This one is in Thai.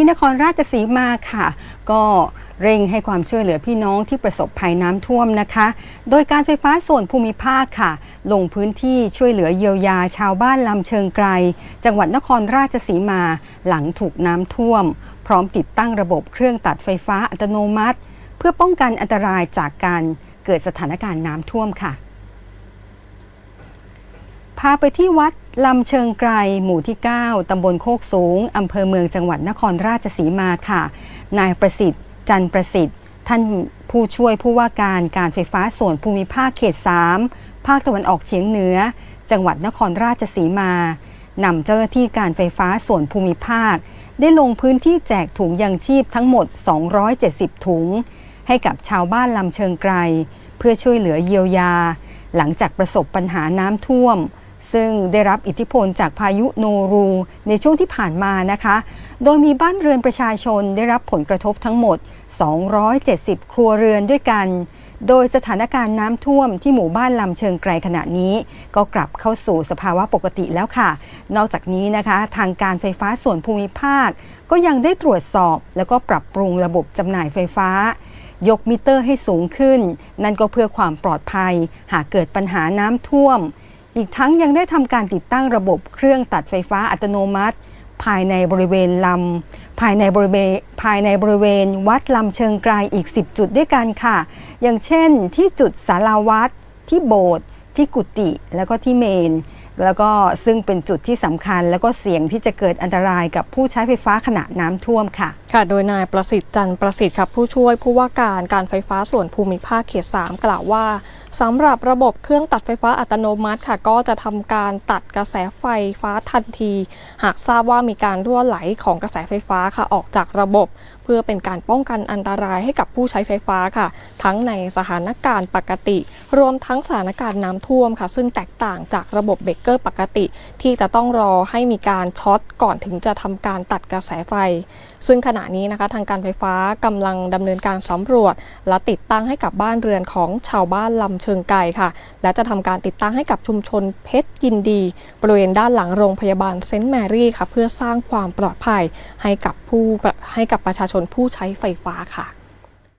ที่นครราชสีมาค่ะ ก็เร่งให้ความช่วยเหลือพี่น้องที่ประสบภัยน้ำท่วมนะคะ โดยการไฟฟ้าส่วนภูมิภาคค่ะ ลงพื้นที่ช่วยเหลือเยียวยาชาวบ้านลำเชิงไกรจังหวัดนครราชสีมาหลังถูกน้ำท่วม พร้อมติดตั้งระบบเครื่องตัดไฟฟ้าอัตโนมัติ เพื่อป้องกันอันตรายจากการเกิดสถานการณ์น้ำท่วมค่ะ พาไปที่วัด ลำเชิงไกรหมู่ที่ 9 ตำบลโคกสูง อำเภอเมืองจังหวัดนครราชสีมาค่ะ นายประสิทธิ์ จันประสิทธิ์ ท่านผู้ช่วยผู้ว่าการการไฟฟ้าส่วนภูมิภาคเขต 3 ภาคตะวันออกเฉียงเหนือ จังหวัดนครราชสีมานำเจ้าหน้าที่การไฟฟ้าส่วนภูมิภาค ได้ลงพื้นที่แจกถุงยังชีพทั้งหมด 270 ถุง ให้กับชาวบ้านลำเชิงไกรเพื่อช่วยเหลือเยียวยา หลังจากประสบปัญหาน้ำท่วม ซึ่งได้รับอิทธิพลจากพายุโนรูในช่วงที่ผ่านมานะคะ โดยมีบ้านเรือนประชาชนได้รับผลกระทบทั้งหมด 270 ครัวเรือนด้วยกัน โดยสถานการณ์น้ำท่วมที่หมู่บ้านลำเชิงไกรขณะนี้ ก็กลับเข้าสู่สภาวะปกติแล้วค่ะ นอกจากนี้นะคะ ทางการไฟฟ้าส่วนภูมิภาค ก็ยังได้ตรวจสอบ แล้วก็ปรับปรุงระบบจำหน่ายไฟฟ้ายกมิเตอร์ให้สูงขึ้น นั่นก็เพื่อความปลอดภัย หากเกิดปัญหาน้ำท่วม อีกทั้งยังได้ทำการติดตั้งระบบเครื่องตัดไฟฟ้าอัตโนมัติ ภายในบริเวณลำภายในบริเวณภายในบริเวณวัดลำเชิงไกรอีก 10 จุดด้วยกันค่ะ อย่างเช่นที่จุดสาราวัด ที่โบสถ์ที่กุฏิแล้วก็ที่เมน แล้วก็ซึ่งเป็นจุดที่สำคัญ แล้วก็เสี่ยงที่จะเกิดอันตรายกับผู้ใช้ไฟฟ้าขณะน้ำท่วมค่ะ ค่ะ โดยนายประสิทธิ์จันทร์ประสิทธิ์ครับผู้ช่วยผู้ว่าการการไฟฟ้าส่วนภูมิภาคเขต 3 กล่าวว่าสำหรับระบบเครื่องตัดไฟฟ้าอัตโนมัติค่ะ ก็จะทำการตัดกระแสไฟฟ้าทันที หากทราบว่ามีการรั่วไหลของกระแสไฟฟ้าค่ะออกจากระบบ พื่อเป็นการป้องกันอันตรายให้กับผู้ใช้ไฟฟ้าค่ะ ทั้งในสถานการณ์ปกติ รวมทั้งสถานการณ์น้ำท่วมค่ะ ซึ่งแตกต่างจากระบบเบรกเกอร์ปกติ ที่จะต้องรอให้มีการช็อตก่อนถึงจะทำการตัดกระแสไฟ ซึ่งขณะนี้นะคะทางการไฟฟ้ากำลังดำเนินการสำรวจ และติดตั้งให้กับบ้านเรือนของชาวบ้านลำเชิงไกรค่ะ และจะทำการติดตั้งให้กับชุมชนเพชรยินดี บริเวณด้านหลังโรงพยาบาลเซนต์แมรี่ค่ะเพื่อสร้างความปลอดภัยให้กับผู้ให้กับประชาชนนผู้ใช้ไฟฟ้าค่ะ